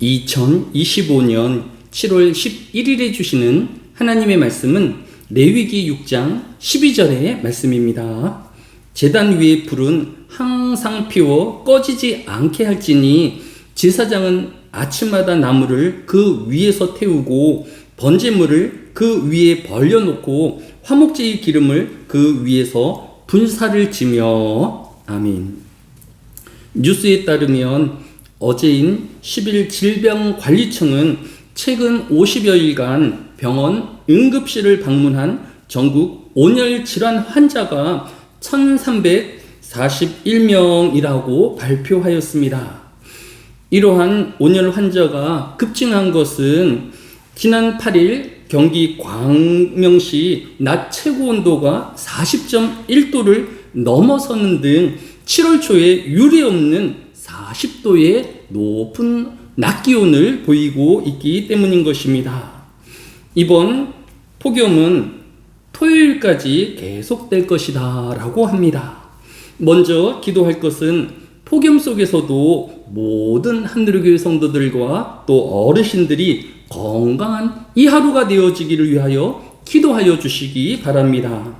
2025년 7월 11일에 주시는 하나님의 말씀은 레위기 6장 12절의 말씀입니다. 재단 위에 불은 항상 피워 꺼지지 않게 할지니 제사장은 아침마다 나무를 그 위에서 태우고 번제물을 그 위에 벌려놓고 화목제의 기름을 그 위에서 분사를 지며 아멘. 뉴스에 따르면 어제인 10일 질병관리청은 최근 50여일간 병원 응급실을 방문한 전국 온열 질환 환자가 1341명이라고 발표하였습니다. 이러한 온열 환자가 급증한 것은 지난 8일 경기 광명시 낮 최고 온도가 40.1도를 넘어서는 등 7월 초에 유례없는 40도의 높은 낮 기온을 보이고 있기 때문인 것입니다. 이번 폭염은 토요일까지 계속될 것이다 라고 합니다. 먼저 기도할 것은 폭염 속에서도 모든 하늘교회 성도들과 또 어르신들이 건강한 이 하루가 되어지기를 위하여 기도하여 주시기 바랍니다.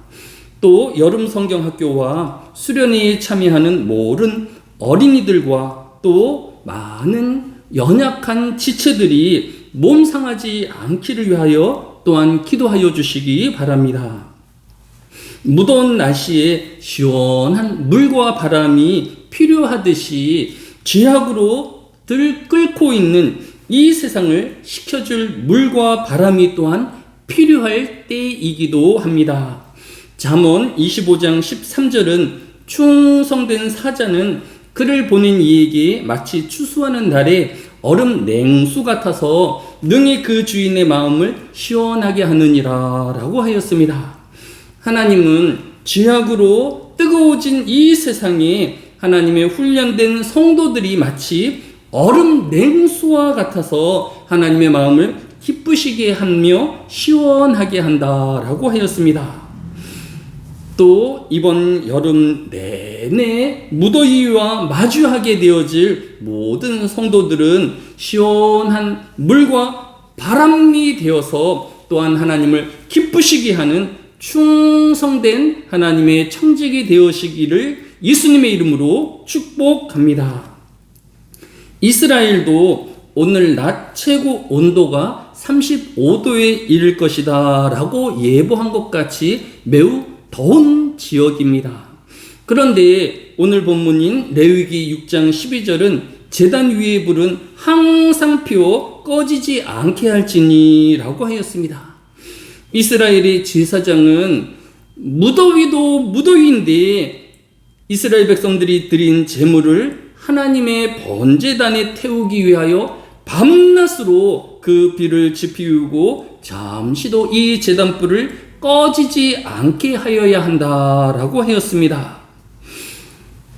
또 여름 성경학교와 수련회에 참여하는 모든 어린이들과 또 많은 연약한 지체들이 몸 상하지 않기를 위하여 또한 기도하여 주시기 바랍니다. 무더운 날씨에 시원한 물과 바람이 필요하듯이 쥐약으로 들 끓고 있는 이 세상을 식혀줄 물과 바람이 또한 필요할 때이기도 합니다. 잠언 25장 13절은 충성된 사자는 그를 보낸 이에게 마치 추수하는 날에 얼음 냉수 같아서 능히 그 주인의 마음을 시원하게 하느니라 라고 하였습니다. 하나님은 죄악으로 뜨거워진 이 세상에 하나님의 훈련된 성도들이 마치 얼음 냉수와 같아서 하나님의 마음을 기쁘시게 하며 시원하게 한다라고 하였습니다. 또 이번 여름 내내 무더위와 마주하게 되어질 모든 성도들은 시원한 물과 바람이 되어서 또한 하나님을 기쁘시게 하는 충성된 하나님의 청직이 되어시기를 예수님의 이름으로 축복합니다. 이스라엘도 오늘 낮 최고 온도가 35도에 이를 것이다 라고 예보한 것 같이 매우 더운 지역입니다. 그런데 오늘 본문인 레위기 6장 12절은 재단 위에 불은 항상 피워 꺼지지 않게 할지니라고 하였습니다. 이스라엘의 제사장은 무더위도 무더위인데 이스라엘 백성들이 드린 제물을 하나님의 번제단에 태우기 위하여 밤낮으로 그 비를 지피우고 잠시도 이 제단불을 꺼지지 않게 하여야 한다라고 하였습니다.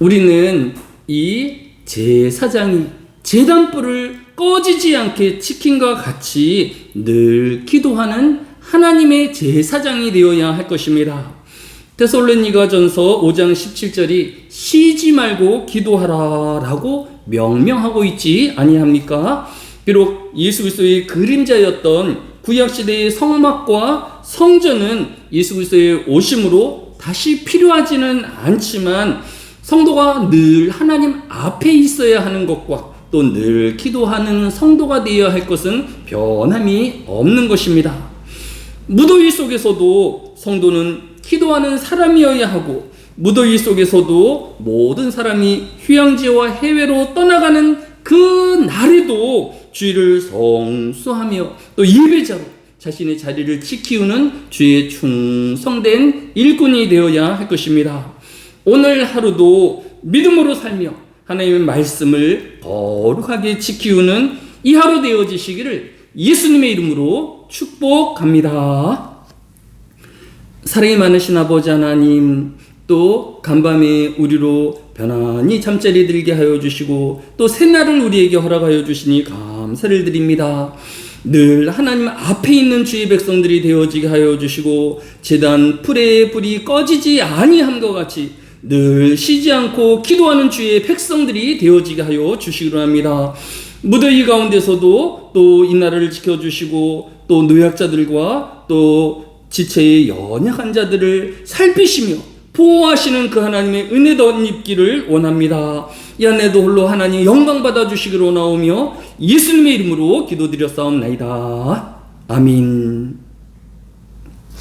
우리는 이 제사장이 제단불을 꺼지지 않게 지킨과 같이 늘 기도하는 하나님의 제사장이 되어야 할 것입니다. 테솔로니가 전서 5장 17절이 쉬지 말고 기도하라라고 명명하고 있지 아니합니까? 비록 예수 그리스도의 그림자였던 구약 시대의 성막과 성전은 예수 그리스도의 오심으로 다시 필요하지는 않지만 성도가 늘 하나님 앞에 있어야 하는 것과 또 늘 기도하는 성도가 되어야 할 것은 변함이 없는 것입니다. 무더위 속에서도 성도는 기도하는 사람이어야 하고 무더위 속에서도 모든 사람이 휴양지와 해외로 떠나가는 그 날에도 주의를 성수하며 또 예배자로 자신의 자리를 지키우는 주의 충성된 일꾼이 되어야 할 것입니다. 오늘 하루도 믿음으로 살며 하나님의 말씀을 거룩하게 지키우는 이 하루 되어지시기를 예수님의 이름으로 축복합니다. 사랑이 많으신 아버지 하나님, 또 간밤에 우리로 편안히 잠자리 들게 하여 주시고 또 새날을 우리에게 허락하여 주시니 감사를 드립니다. 늘 하나님 앞에 있는 주의 백성들이 되어지게 하여 주시고 재단 풀의 불이 꺼지지 아니함과 같이 늘 쉬지 않고 기도하는 주의 백성들이 되어지게 하여 주시기로 합니다. 무더위 가운데서도 또 이 나라를 지켜주시고 또 노약자들과 또 지체의 연약한 자들을 살피시며 보호하시는 그 하나님의 은혜 덧입기를 원합니다. 이 한해도 홀로 하나님 영광 받아주시기로 나오며 예수님의 이름으로 기도드렸사옵나이다. 아민.